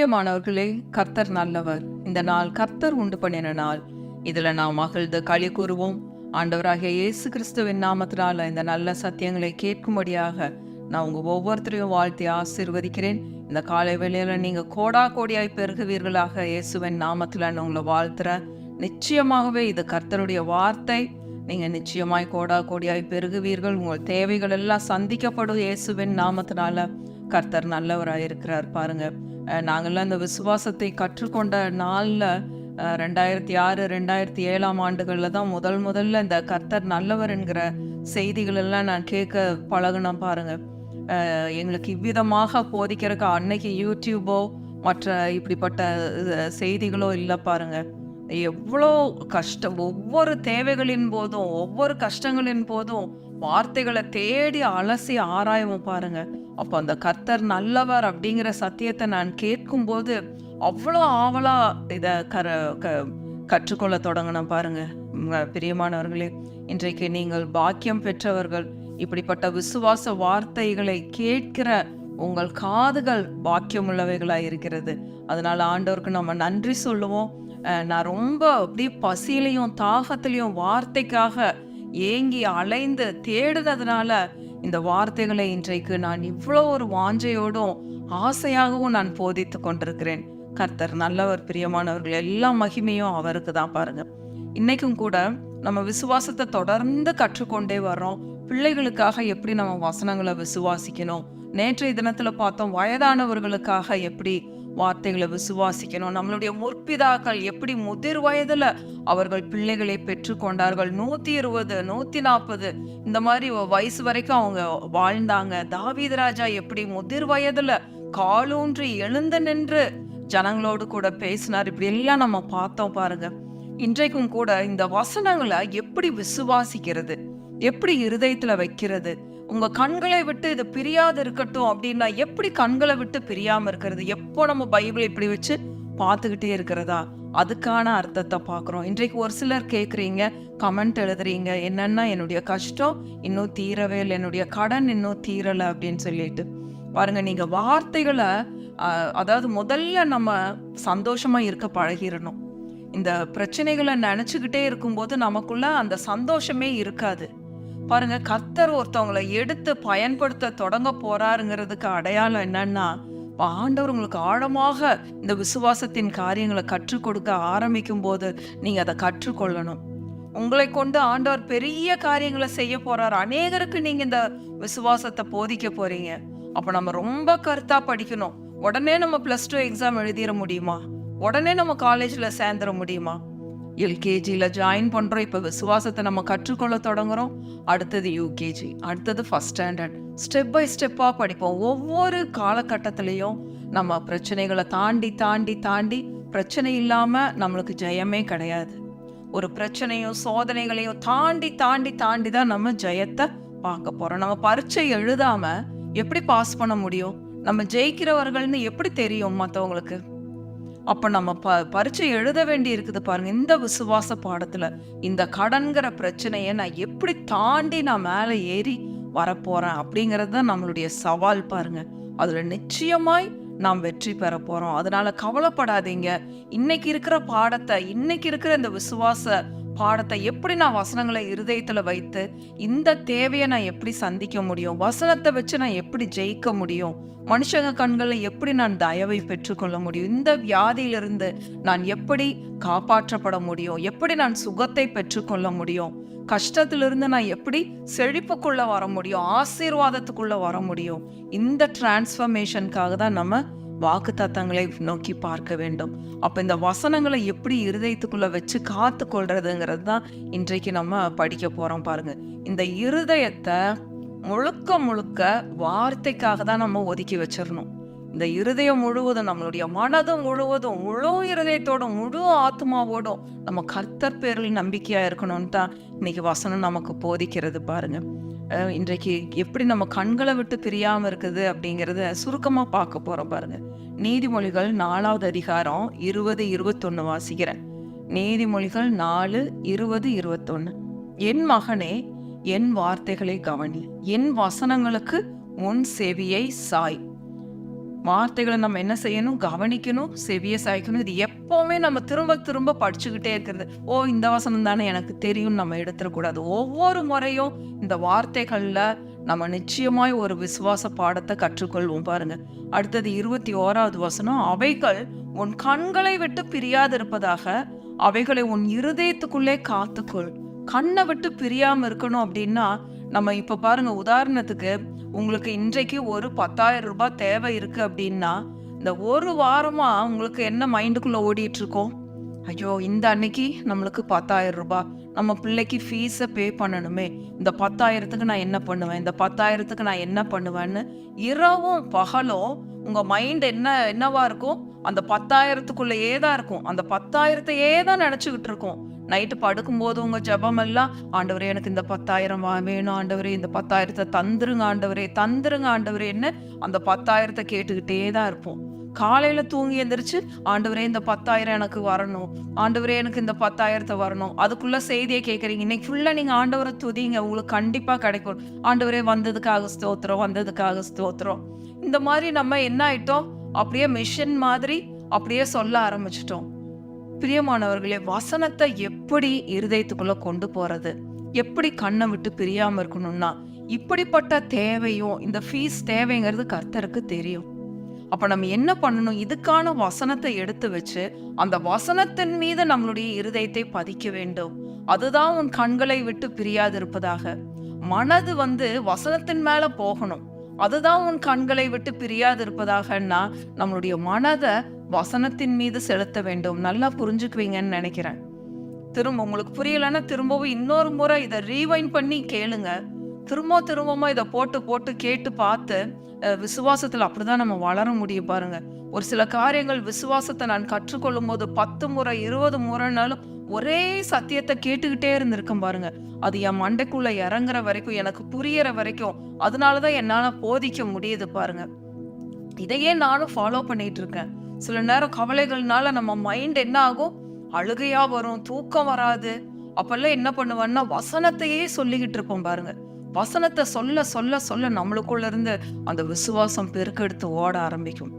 பிரியமானவர்களே கர்த்தர் நல்லவர். இந்த நாள் கர்த்தர் உண்டு பண்ணின நாள். இதுல நாம் மகிழ்ந்து களி கூறுவோம். ஆண்டவராகிய இயேசு கிறிஸ்துவின் நாமத்தினால இந்த நல்ல சத்தியங்களை கேட்கும்படியாக நான் உங்க ஒவ்வொருத்தரையும் வாழ்த்தி ஆசிர்வதிக்கிறேன். இந்த காலை வேளையில் நீங்க கோடா கோடியாய் பெருகுவீர்களாக இயேசுவின் நாமத்தில் நான் உங்களை வாழ்த்துறேன். நிச்சயமாகவே இது கர்த்தருடைய வார்த்தை. நீங்கள் நிச்சயமாய் கோடா கோடியாய் பெருகுவீர்கள். உங்கள் தேவைகள் எல்லாம் சந்திக்கப்படும் இயேசுவின் நாமத்தினால கர்த்தர் நல்லவராக இருக்கிறார் பாருங்க. நாங்கள்லாம் நாங்கெல்லாம் இந்த விசுவாசத்தை கற்றுக்கொண்ட நாளில் ரெண்டாயிரத்தி ஆறு ரெண்டாயிரத்தி ஏழாம் ஆண்டுகளில் தான் முதல் முதல்ல இந்த கர்த்தர் நல்லவர் என்கிற செய்திகளெல்லாம் நான் கேட்க பழகுனேன் பாருங்க. எங்களுக்கு இவ்விதமாக போதிக்கிறதுக்கு அன்னைக்கு யூடியூபோ மற்ற இப்படிப்பட்ட செய்திகளோ இல்லை பாருங்க. எவ்வளோ கஷ்டம் ஒவ்வொரு தேவைகளின் போதும் ஒவ்வொரு கஷ்டங்களின் போதும் வார்த்தைகளை தேடி அலசி ஆராயவும் பாருங்கள் அப்போ அந்த கர்த்தர் நல்லவர் அப்படிங்கிற சத்தியத்தை நான் கேட்கும்போது அவ்வளோ ஆவலா இதை கர க கற்றுக்கொள்ள தொடங்கினேன் பாருங்க. பிரியமானவர்களே இன்றைக்கு நீங்கள் பாக்கியம் பெற்றவர்கள் இப்படிப்பட்ட விசுவாச வார்த்தைகளை கேட்கிற உங்கள் காதுகள் பாக்கியமுள்ளவைகளாக இருக்கிறது. அதனால் ஆண்டவருக்கு நம்ம நன்றி சொல்லுவோம். நான் ரொம்ப அப்படியே பசியிலையும் தாகத்திலையும் வார்த்தைக்காக ஏங்கி அலைந்து தேடுனதுனால இந்த வார்த்தைகளை இன்றைக்கு நான் இவ்வளோ ஒரு வாஞ்சையோடும் ஆசையாகவும் நான் போதித்து கொண்டிருக்கிறேன். கர்த்தர் நல்லவர் பிரியமானவர்கள் எல்லா மகிமையும் அவருக்கு தான் பாருங்க. இன்னைக்கும் கூட நம்ம விசுவாசத்தை தொடர்ந்து கற்றுக்கொண்டே வர்றோம். பிள்ளைகளுக்காக எப்படி நம்ம வசனங்களை விசுவாசிக்கணும்? நேற்றைய தினத்துல பார்த்தோம் வயதானவர்களுக்காக எப்படி வார்த்தைகளை விசுவாசிக்கணும். நம்மளுடைய முற்பிதாக்கள் எப்படி முதிர் வயதுல அவர்கள் பிள்ளைகளை பெற்றுக்கொண்டார்கள். நூத்தி இருபது நூத்தி நாற்பது இந்த மாதிரி வயசு வரைக்கும் அவங்க வாழ்ந்தாங்க. தாவீது ராஜா எப்படி முதிர் வயதுல காலூன்றி எழுந்து நின்று ஜனங்களோடு கூட பேசினார். இப்படி எல்லாம் நம்ம பார்த்தோம் பாருங்க. இன்றைக்கும் கூட இந்த வசனங்களை எப்படி விசுவாசிக்கிறது? எப்படி இருதயத்துல வைக்கிறது? உங்க கண்களை விட்டு இது பிரியாது இருக்கட்டும் அப்படின்னா எப்படி கண்களை விட்டு பிரியாம இருக்கிறது? எப்போ நம்ம பைபிள் இப்படி வச்சு பார்த்துக்கிட்டே இருக்கிறதா? அதுக்கான அர்த்தத்தை பார்க்குறோம். இன்றைக்கு ஒரு சிலர் கேட்குறீங்க கமெண்ட் எழுதுறீங்க என்னென்னா என்னுடைய கஷ்டம் இன்னும் தீரவே இல்லை என்னுடைய கடன் இன்னும் தீரலை அப்படின்னு சொல்லிட்டு. பாருங்க நீங்கள் வார்த்தைகளை அதாவது முதல்ல நம்ம சந்தோஷமாக இருக்க பழகிடணும் இந்த பிரச்சனைகளை நினச்சிக்கிட்டே இருக்கும்போது நமக்குள்ள அந்த சந்தோஷமே இருக்காது. பாருங்க கத்தர் ஒருத்தவங்களை எடுத்து பயன்படுத்த தொடங்க போறாருங்கிறதுக்கு அடையாளம் என்னன்னா ஆண்டவர் உங்களுக்கு ஆழமாக இந்த விசுவாசத்தின் காரியங்களை கற்றுக் கொடுக்க ஆரம்பிக்கும் போது நீங்க அதை கற்றுக்கொள்ளணும். உங்களை கொண்டு ஆண்டவர் பெரிய காரியங்களை செய்ய போறார். அநேகருக்கு நீங்க இந்த விசுவாசத்தை போதிக்க போறீங்க. அப்ப நம்ம ரொம்ப கருத்தா படிக்கணும். உடனே நம்ம பிளஸ் டூ எக்ஸாம் எழுதிட முடியுமா? உடனே நம்ம காலேஜ்ல சேர்ந்துட முடியுமா? எல்கேஜியில் ஜாயின் பண்ணுறோம் இப்போ விசுவாசத்தை நம்ம கற்றுக்கொள்ள தொடங்குறோம். அடுத்தது யூகேஜி. அடுத்தது ஃபஸ்ட் ஸ்டாண்டர்ட் ஸ்டெப் பை ஸ்டெப்பாக படிப்போம். ஒவ்வொரு காலகட்டத்திலையும் நம்ம பிரச்சனைகளை தாண்டி தாண்டி தாண்டி பிரச்சனை இல்லாமல் நம்மளுக்கு ஜெயமே கிடையாது. ஒரு பிரச்சனையும் சோதனைகளையும் தாண்டி தாண்டி தாண்டி தான் நம்ம ஜெயத்தை பார்க்க போகிறோம் நம்ம பரீட்சை எழுதாமல் எப்படி பாஸ் பண்ண முடியும்? நம்ம ஜெயிக்கிறவர்கள்னு எப்படி தெரியும் மற்றவங்களுக்கு அப்போ நம்ம ப பரீட்சை எழுத வேண்டி இருக்குது பாருங்கள் இந்த விசுவாச பாடத்தில். இந்த கடன்கிற பிரச்சனையை நான் எப்படி தாண்டி நான் மேலே ஏறி வரப்போகிறேன் அப்படிங்கிறது தான் நம்மளுடைய சவால் பாருங்க. அதில் நிச்சயமாய் நாம் வெற்றி பெற போகிறோம் அதனால் கவலைப்படாதீங்க. இன்னைக்கு இருக்கிற பாடத்தை இன்னைக்கு இருக்கிற இந்த விசுவாச பாடத்தை எப்படி நான் வசனங்களை இருதயத்தில் வைத்து இந்த தேவையை நான் எப்படி சந்திக்க முடியும்? வசனத்தை வச்சு நான் எப்படி ஜெயிக்க முடியும்? மனுஷங்க கண்களில் எப்படி நான் தயவை பெற்றுக்கொள்ள முடியும்? இந்த வியாதியிலிருந்து நான் எப்படி காப்பாற்றப்பட முடியும்? எப்படி நான் சுகத்தை பெற்றுக்கொள்ள முடியும்? கஷ்டத்திலிருந்து நான் எப்படி செழிப்புக்குள்ளே வர முடியும்? ஆசீர்வாதத்துக்குள்ளே வர முடியும்? இந்த டிரான்ஸ்ஃபர்மேஷனுக்காக தான் நம்ம வாக்கு தத்தங்களை நோக்கி பார்க்க வேண்டும். அப்போ இந்த வசனங்களை எப்படி இருதயத்துக்குள்ளே வச்சு காத்து கொள்றதுங்கிறது தான் இன்றைக்கு நம்ம படிக்க போகிறோம் பாருங்க. இந்த இருதயத்தை முழுக்க முழுக்க வார்த்தைக்காக தான் நம்ம ஒதுக்கி வச்சிடணும். இந்த இருதயம் முழுவதும் நம்மளுடைய மனதும் முழுவதும் முழு இருதயத்தோடும் முழு ஆத்மாவோடும் நம்ம கர்த்தர் பேரில் நம்பிக்கையாக இருக்கணும்னு தான் இன்னைக்கு வசனம் நமக்கு போதிக்கிறது பாருங்க. இன்றைக்கு எப்படி நம்ம கண்களை விட்டு தெரியாமல் இருக்குது அப்படிங்கிறத சுருக்கமாக பார்க்க போகிறோம் பாருங்க. நீதிமொழிகள் நாலாவது அதிகாரம் இருபது இருபத்தொன்று வாசிக்கிறேன். நீதிமொழிகள் நாலு இருபது இருபத்தொன்னு. என் மகனே என் வார்த்தைகளை கவனி. என் வசனங்களுக்கு உன் செவியை சாய். வார்த்தைகளை நம்ம என்ன செய்யணும்? கவனிக்கணும் செவிய சாய்க்கணும். இது எப்பவுமே நம்ம திரும்ப திரும்ப படிச்சுக்கிட்டே இருக்கிறது. ஓ இந்த வசனம் தானே எனக்கு தெரியும் நம்ம எடுத்துடக்கூடாது. ஒவ்வொரு முறையும் இந்த வார்த்தைகளில் நம்ம நிச்சயமாய் ஒரு விசுவாச பாடத்தை கற்றுக்கொள்வோம் பாருங்க. அடுத்தது இருபத்தி ஓராவது வசனம். அவைகள் உன் கண்களை விட்டு பிரியாதிருப்பதாக அவைகளை உன் இருதயத்துக்குள்ளே காத்துக்கொள். கண்ணை விட்டு பிரியாம இருக்கணும் அப்படின்னா நம்ம இப்ப பாருங்க உதாரணத்துக்கு உங்களுக்கு இன்றைக்கு ஒரு பத்தாயிரம் ரூபாய் தேவை இருக்குது அப்படின்னா இந்த ஒரு வாரமாக உங்களுக்கு என்ன மைண்டுக்குள்ளே ஓடிட்டு இருக்கோம் ஐயோ இந்த அன்னைக்கு நம்மளுக்கு பத்தாயிரம் ரூபாய். நம்ம பிள்ளைக்கு ஃபீஸை பே பண்ணணுமே. இந்த பத்தாயிரத்துக்கு நான் என்ன பண்ணுவேன்? இந்த பத்தாயிரத்துக்கு நான் என்ன பண்ணுவேன்னு இரவும் பகலும் உங்கள் மைண்ட் என்ன என்னவா இருக்கும்? அந்த பத்தாயிரத்துக்குள்ளேயே தான் இருக்கும். அந்த பத்தாயிரத்தையே தான் நினச்சிக்கிட்டு இருக்கோம். நைட்டு படுக்கும்போது உங்கள் ஜெபம் எல்லாம் ஆண்டவரே எனக்கு இந்த பத்தாயிரம் வேணும் ஆண்டவரே இந்த பத்தாயிரத்தை தந்துருங்க ஆண்டவரே தந்துருங்க ஆண்டவரேன்னு அந்த பத்தாயிரத்தை கேட்டுக்கிட்டே தான் இருப்போம். காலையில தூங்கி எந்திரிச்சு ஆண்டவரே இந்த பத்தாயிரம் எனக்கு வரணும். ஆண்டவரே எனக்கு இந்த பத்தாயிரத்தை வரணும். அதுக்குள்ள செய்தியை கேட்குறீங்க. இன்னைக்கு ஃபுல்லா நீங்க ஆண்டவரை துதிங்க. உங்களுக்கு கண்டிப்பா கிடைக்கும். ஆண்டவரே வந்ததுக்காக ஸ்தோத்திரம் வந்ததுக்காக ஸ்தோத்திரம். இந்த மாதிரி நம்ம என்ன ஆயிட்டோம்? அப்படியே மிஷின் மாதிரி அப்படியே சொல்ல ஆரம்பிச்சிட்டோம். பிரியமானவர்களே வசனத்தை எப்படி இருதயத்துக்குள்ள கொண்டு போறது? எப்படி கண்ணை விட்டு பிரியாம இருக்கணும்னா இப்படிப்பட்ட தேவையும் இந்த ஃபீஸ் தேவைங்கிறது கர்த்தருக்கு தெரியும். அப்ப நம்ம என்ன பண்ணணும்? இதுக்கான வசனத்தை எடுத்து வச்சு அந்த வசனத்தின் மீது நம்மளுடைய இருதயத்தை பதிக்க வேண்டும். அதுதான் உன் கண்களை விட்டு பிரியாதிருப்பதாக. மனது வந்து வசனத்தின் மேல போகணும். அதுதான் உன் கண்களை விட்டு பிரியாதிருப்பதாகன்னா நம்மளுடைய மனதை வசனத்தின் மீது செலுத்த வேண்டும். நல்லா புரிஞ்சுக்குவீங்கன்னு நினைக்கிறேன். திரும்ப உங்களுக்கு புரியலைன்னா திரும்பவும் இன்னொரு முறை இதை ரீவைண்ட் பண்ணி கேளுங்க. திரும்ப திரும்பமா இதை போட்டு போட்டு கேட்டு பார்த்து விசுவாசத்தில் அப்படிதான் நம்ம வளர முடியும் பாருங்க. ஒரு சில காரியங்கள் விசுவாசத்தை நான் கற்றுக்கொள்ளும் போது பத்து முறை இருபது முறைனாலும் ஒரே சத்தியத்தை கேட்டுக்கிட்டே இருந்திருக்கேன் பாருங்க. அது என் மண்டைக்குள்ள இறங்குற வரைக்கும் எனக்கு புரியற வரைக்கும் அதனாலதான் என்னால போதிக்க முடியுது பாருங்க. இதையே நானும் ஃபாலோ பண்ணிட்டு இருக்கேன். சில நேரம் கவலைகள்னால நம்ம மைண்ட் என்ன ஆகும்? அழுகையா வரும் தூக்கம் வராது. அப்பெல்லாம் என்ன பண்ணுவேன்னா வசனத்தையே சொல்லிக்கிட்டு இருப்போம் பாருங்க. வசனத்தை சொல்ல சொல்ல சொல்ல நம்மளுக்குள்ள இருந்து அந்த விசுவாசம் பெருக்கெடுத்து ஓட ஆரம்பிக்கும்.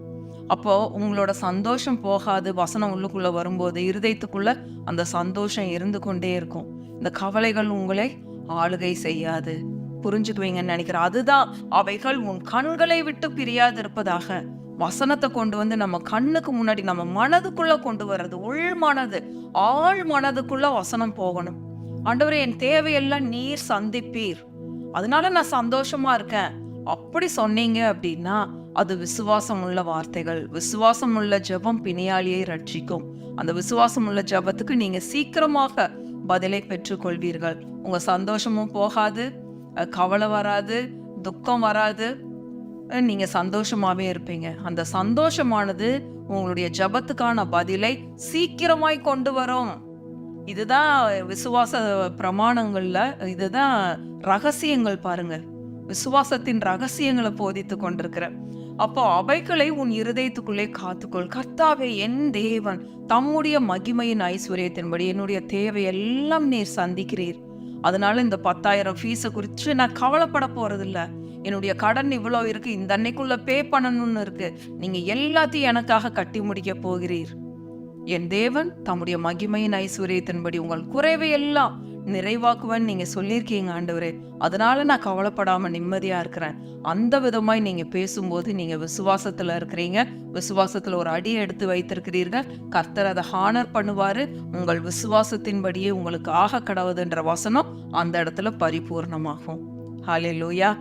அப்போ உங்களோட சந்தோஷம் போகாது. வசனம் உள்ளுக்குள்ள வரும்போது இருதயத்துக்குள்ள அந்த சந்தோஷம் இருந்து கொண்டே இருக்கும். இந்த கவலைகள் உங்களை ஆளுகை செய்யாது. புரிஞ்சுக்குவீங்கன்னு நினைக்கிறேன். அதுதான் அவைகள் உன் கண்களை விட்டு பிரியாது இருப்பதாக. வசனத்தை கொண்டு வந்து நம்ம கண்ணுக்கு முன்னாடி நம்ம மனதுக்குள்ள கொண்டு வர்றது உள் மனது ஆள் மனதுக்குள்ள வசனம் போகணும். ஆண்டவரே என் தேவையெல்லாம் நீர் சந்திப்பீர். அதனால நான் சந்தோஷமா இருக்கேன். அப்படி சொன்னீங்க அப்படின்னா அது விசுவாசம் உள்ள வார்த்தைகள். விசுவாசம் உள்ள ஜெபம் பிணியாளியை ரட்சிக்கும். அந்த விசுவாசம் உள்ள ஜெபத்துக்கு நீங்க சீக்கிரமாக பதிலை பெற்றுக்கொள்வீர்கள். உங்க சந்தோஷமும் போகாது கவலை வராது துக்கம் வராது. நீங்கள் நீங்க சந்தோஷமாவே இருப்பீங்க. அந்த சந்தோஷமானது உங்களுடைய ஜபத்துக்கான பதிலை சீக்கிரமாய் கொண்டு வரும். இதுதான் விசுவாச பிரமாணங்கள்ல இதுதான் ரகசியங்கள் பாருங்க. விசுவாசத்தின் ரகசியங்களை போதித்து கொண்டிருக்கிற. அப்போ அவைகளை உன் இருதயத்துக்குள்ளே காத்துக்கொள். கர்த்தாவே என் தேவன் தம்முடைய மகிமையின் ஐஸ்வர்யத்தின்படி என்னுடைய தேவையெல்லாம் நீர் சந்திக்கிறீர். அதனால இந்த பத்தாயிரம் ஃபீஸை குறித்து நான் கவலைப்பட போறதில்லை. என்னுடைய கடன் இவ்வளோ இருக்கு இந்த அன்னைக்குள்ள பே பண்ணணும்னு இருக்கு. நீங்க எல்லாத்தையும் எனக்காக கட்டி முடிக்க போகிறீர். என் தேவன் தம்முடைய மகிமையின் ஐஸ்வர்யத்தின்படி உங்கள் குறைவை எல்லாம் நிறைவாக்குவேன் நீங்க சொல்லியிருக்கீங்க ஆண்டவரே. அதனால நான் கவலைப்படாம நிம்மதியா இருக்கிறேன். அந்த விதமாய் நீங்க பேசும்போது நீங்க விசுவாசத்துல இருக்கிறீங்க. விசுவாசத்துல ஒரு அடி எடுத்து வைத்திருக்கிறீர்கள். கர்த்தர் அதை ஹானர் பண்ணுவாரு. உங்கள் விசுவாசத்தின்படியே உங்களுக்கு ஆக கடவுதுன்ற வசனம் அந்த இடத்துல பரிபூர்ணமாகும். ஹாலே லூயா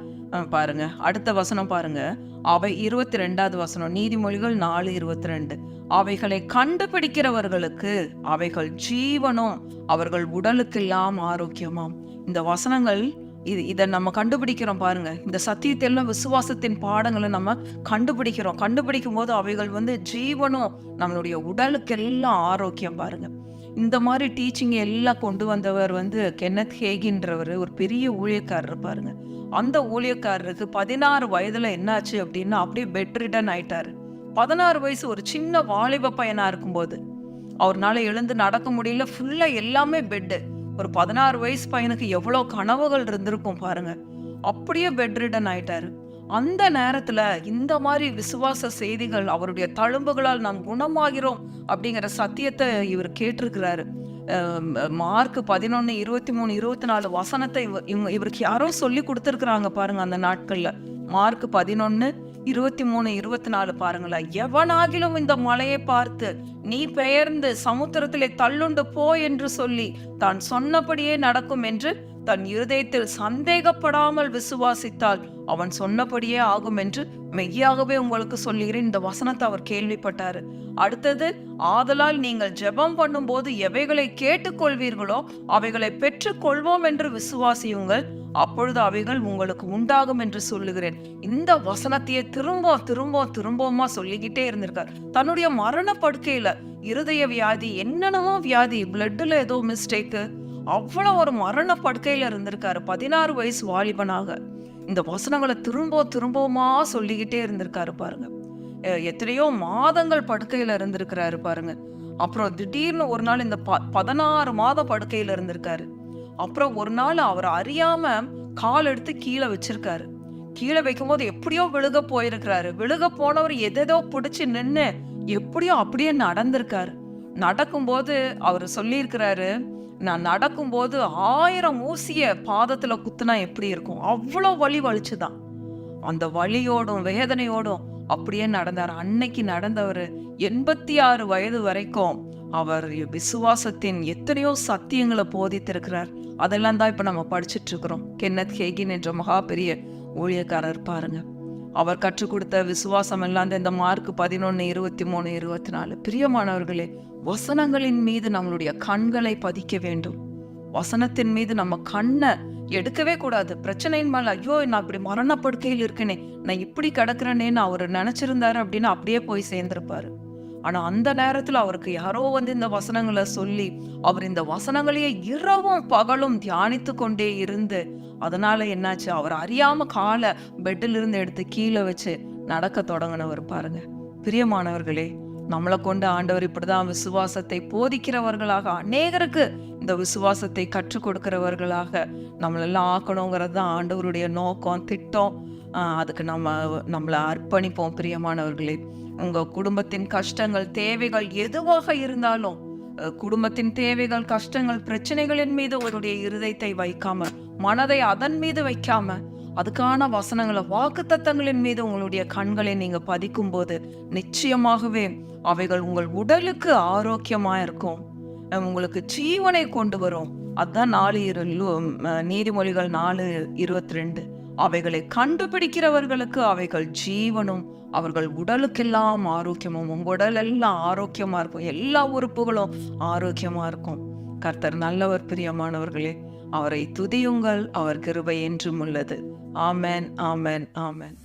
பாருங்க. அடுத்த வசனம் பாருங்க. அவை இருபத்தி ரெண்டாவது வசனம். நீதிமொழிகள் நாலு இருபத்தி ரெண்டு அவைகளை கண்டுபிடிக்கிறவர்களுக்கு அவைகள் ஜீவனும் அவர்கள் உடலுக்கெல்லாம் ஆரோக்கியமாம். இந்த வசனங்கள் இது இதை நம்ம கண்டுபிடிக்கிறோம் பாருங்க. இந்த சத்தியத்தெல்லாம் விசுவாசத்தின் பாடங்களை நம்ம கண்டுபிடிக்கிறோம். கண்டுபிடிக்கும் போது அவைகள் வந்து ஜீவனும் நம்மளுடைய உடலுக்கெல்லாம் ஆரோக்கியம் பாருங்க. இந்த மாதிரி டீச்சிங் எல்லாம் கொண்டு வந்தவர் வந்து கென்னத் ஹேகின்றவர் ஒரு பெரிய ஊழியக்காரர் பாருங்க. அந்த ஊழியக்காரருக்கு பதினாறு வயதுல என்னாச்சு அப்படின்னா அப்படியே பெட் ரிட்டன் ஆயிட்டாரு. பதினாறு வயசு ஒரு சின்ன வாலிப பையனா இருக்கும்போது அவர்னால எழுந்து நடக்க முடியல. ஃபுல்லா எல்லாமே பெட்டு ஒரு பதினாறு வயசு பையனுக்கு எவ்வளோ கனவுகள் இருந்திருக்கும் பாருங்க. அப்படியே பெட் ரிட்டன் ஆயிட்டாரு. அந்த நேரத்துல இந்த மாதிரி விசுவாச செய்திகள் அவருடைய தழும்புகளால் நாம் குணமாகிறோம் அப்படிங்கிற சத்தியத்தை இவர் கேட்டிருக்கிறாரு. மார்க் பதினொன்று இருபத்தி மூணு இருபத்தி நாலு வசனத்தை இவங்க இவருக்கு யாரோ சொல்லி கொடுத்துருக்குறாங்க பாருங்க அந்த நாட்களில். மார்க் பதினொன்று இருபத்தி மூணு இருபத்தி நாலு பாருங்களேன் எவனாகிலும் இந்த மலையை பார்த்து நீ பெயர்ந்து சமுத்திரத்திலே தள்ளுண்டு போ என்று சொல்லி தான் சொன்னபடியே நடக்கும் என்று தன் இருதயத்தில் சந்தேகப்படாமல் விசுவாசித்தால் அவன் சொன்னபடியே ஆகும் என்று மெய்யாகவே உங்களுக்கு சொல்லுகிறேன். இந்த வசனத்தை அவர் கேள்விப்பட்டாரு. அடுத்தது ஆதலால் நீங்கள் ஜெபம் பண்ணும்போது எவைகளை கேட்டுக்கொள்வீர்களோ அவைகளை பெற்றுக் கொள்வோம் என்று விசுவாசியுங்கள். அப்பொழுது அவைகள் உங்களுக்கு உண்டாகும் என்று சொல்லுகிறேன். இந்த வசனத்தையே திரும்ப திரும்ப திரும்பவுமா சொல்லிக்கிட்டே இருந்திருக்கார். தன்னுடைய மரண படுக்கையில இருதய வியாதி என்னென்னமோ வியாதி பிளட்ல ஏதோ மிஸ்டேக்கு அவ்வளோ ஒரு மரண படுக்கையில் இருந்திருக்காரு. பதினாறு வயசு வாலிபனாக. இந்த வசனங்களை திரும்ப திரும்பவுமா சொல்லிக்கிட்டே இருந்திருக்காரு பாருங்க. எத்தனையோ மாதங்கள் படுக்கையில் இருந்திருக்கிறாரு பாருங்க. அப்புறம் திடீர்னு ஒரு நாள் இந்த ப பதினாறு மாத படுக்கையில் இருந்திருக்காரு. அப்புறம் ஒரு நாள் அவர் அறியாம கால் எடுத்து கீழே வச்சிருக்காரு. கீழே வைக்கும்போது எப்படியோ விழுக போயிருக்கிறாரு. விழுக போனவர் எதேதோ பிடிச்சி நின்று எப்படியோ அப்படியே நடந்திருக்காரு. நடக்கும்போது அவர் சொல்லியிருக்கிறாரு நான் நடக்கும்போது ஆயிரம் ஊசிய பாதத்துல குத்துனா எப்படி இருக்கும்? அவ்வளோ வலி வலிச்சுதான். அந்த வலியோடும் வேதனையோடும் அப்படியே நடந்தார். அன்னைக்கு நடந்தவர் எண்பத்தி ஆறு வயது வரைக்கும் அவர் விசுவாசத்தின் எத்தனையோ சத்தியங்களை போதித்திருக்கிறார். அதெல்லாம் தான் இப்போ நம்ம படிச்சிட்டு இருக்கிறோம். கென்னத் ஹேகின் என்ற மகா பெரிய ஊழியக்காரர் பாருங்க. அவர் கற்றுக் கொடுத்த விசுவாசம் எல்லாம் இந்த- மார்க் பதினொன்று இருபத்தி மூணு இருபத்தி நாலு. பிரியமானவர்களே வசனங்களின் மீது நம்மளுடைய கண்களை பதிக்க வேண்டும். வசனத்தின் மீது நம்ம கண்ணை எடுக்கவே கூடாது. பிரச்சனையின் மேல ஐயோ நான் இப்படி மரணப்படுக்கையில் இருக்கேனே நான் இப்படி கிடக்குறேனேன்னு அவர் நினைச்சிருந்தாரு அப்படின்னு அப்படியே போய் சேர்ந்திருப்பாரு. ஆனா அந்த நேரத்துல அவருக்கு யாரோ வந்து இந்த வசனங்களை சொல்லி அவர் இந்த வசனங்களையே இரவும் பகலும் தியானித்து கொண்டே இருந்து அதனால என்னாச்சு? அவர் அறியாம காலை பெட்டில் இருந்து எடுத்து கீழே வச்சு நடக்க தொடங்கினவர் பாருங்க. பிரியமானவர்களே நம்மளை கொண்டு ஆண்டவர் இப்படிதான் விசுவாசத்தை போதிக்கிறவர்களாக அநேகருக்கு இந்த விசுவாசத்தை கற்றுக் கொடுக்கிறவர்களாக நம்மளெல்லாம் ஆக்கணுங்கிறது தான் ஆண்டவருடைய நோக்கம் திட்டம். அதுக்கு நம்ம நம்மளை அர்ப்பணிப்போம் பிரியமானவர்களே. உங்க குடும்பத்தின் கஷ்டங்கள் தேவைகள் எதுவாக இருந்தாலும் குடும்பத்தின் தேவைகள் கஷ்டங்கள் பிரச்சனைகளின் மீது உங்களுடைய இருதயத்தை வைக்காம மனதை அதன் மீது வைக்காம அதுக்கான வசனங்களை வாக்குத்தத்தங்களின் மீது உங்களுடைய கண்களை நீங்க பதிக்கும் போது நிச்சயமாகவே அவைகள் உங்கள் உடலுக்கு ஆரோக்கியமா இருக்கும். உங்களுக்கு ஜீவனை கொண்டு வரும். அதுதான் நாலு இரு நீதிமொழிகள் நாலு இருபத்தி ரெண்டு. அவைகளை கண்டுபிடிக்கிறவர்களுக்கு அவைகள் ஜீவனும் அவர்கள் உடலுக்கெல்லாம் ஆரோக்கியமும் உங்க உடல் எல்லாம் ஆரோக்கியமா இருக்கும். எல்லா உறுப்புகளும் ஆரோக்கியமா இருக்கும். கர்த்தர் நல்லவர் பிரியமானவர்களே அவரை துதியுங்கள். அவர் கிருபை என்றும் உள்ளது. ஆமேன் ஆமேன் ஆமேன்.